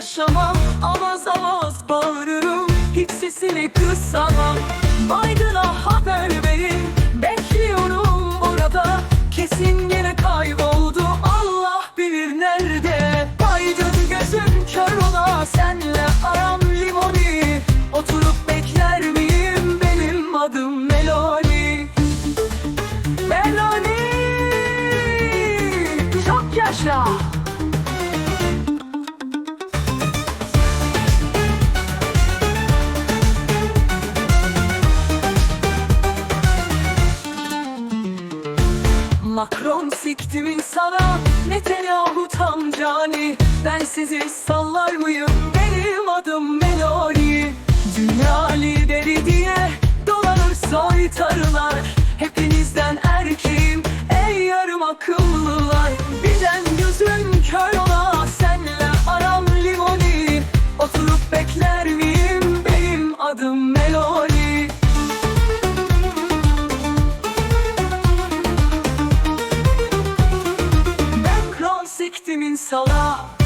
yaşamam Avaz avaz bağırırım Hiç sesini kısamam. Baygın'a haber verin Bekliyorum orada. Kesin yine kayboldu Allah bilir nerede. Baygın gözüm kör ola Senle aram limoni. Oturup bekler miyim Benim adım Meloni? Meloni! Çok yaşa Macron siktimin sana Netanyahu tam cani. Ben sizi sallar mıyım? Benim so long.